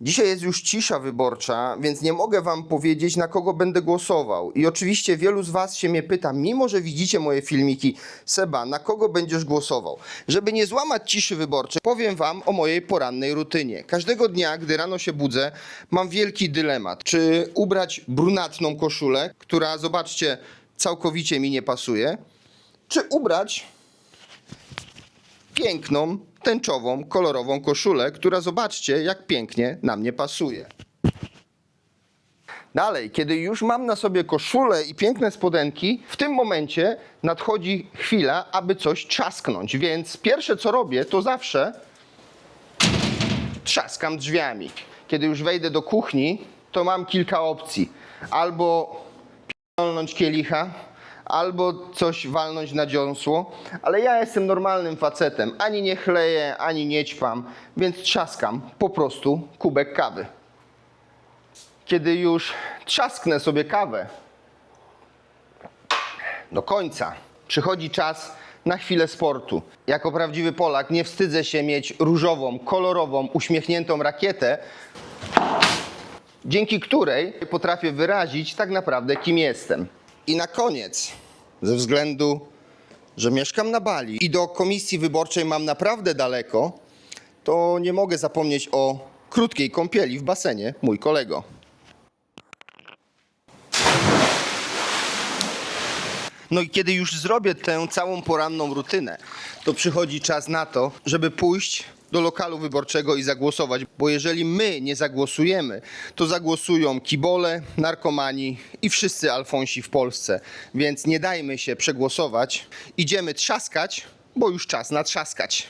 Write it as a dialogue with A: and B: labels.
A: Dzisiaj jest już cisza wyborcza, więc nie mogę wam powiedzieć, na kogo będę głosował. I oczywiście wielu z was się mnie pyta, mimo że widzicie moje filmiki, Seba, na kogo będziesz głosował? Żeby nie złamać ciszy wyborczej, powiem wam o mojej porannej rutynie. Każdego dnia, gdy rano się budzę, mam wielki dylemat. Czy ubrać brunatną koszulę, która, zobaczcie, całkowicie mi nie pasuje, czy ubrać piękną, tęczową, kolorową koszulę, która zobaczcie, jak pięknie na mnie pasuje. Dalej, kiedy już mam na sobie koszulę i piękne spodenki, w tym momencie nadchodzi chwila, aby coś trzasknąć. Więc pierwsze co robię, to zawsze trzaskam drzwiami. Kiedy już wejdę do kuchni, to mam kilka opcji. Albo walnąć kielicha, albo coś walnąć na dziąsło, ale ja jestem normalnym facetem. Ani nie chleję, ani nie ćpam, więc trzaskam po prostu kubek kawy. Kiedy już trzasknę sobie kawę do końca, przychodzi czas na chwilę sportu. Jako prawdziwy Polak nie wstydzę się mieć różową, kolorową, uśmiechniętą rakietę, dzięki której potrafię wyrazić tak naprawdę kim jestem. I na koniec, ze względu, że mieszkam na Bali i do komisji wyborczej mam naprawdę daleko, to nie mogę zapomnieć o krótkiej kąpieli w basenie mój kolego. No i kiedy już zrobię tę całą poranną rutynę, to przychodzi czas na to, żeby pójść do lokalu wyborczego i zagłosować, bo jeżeli my nie zagłosujemy, to zagłosują kibole, narkomani i wszyscy alfonsi w Polsce. Więc nie dajmy się przegłosować. Idziemy trzaskać, bo już czas na trzaskać.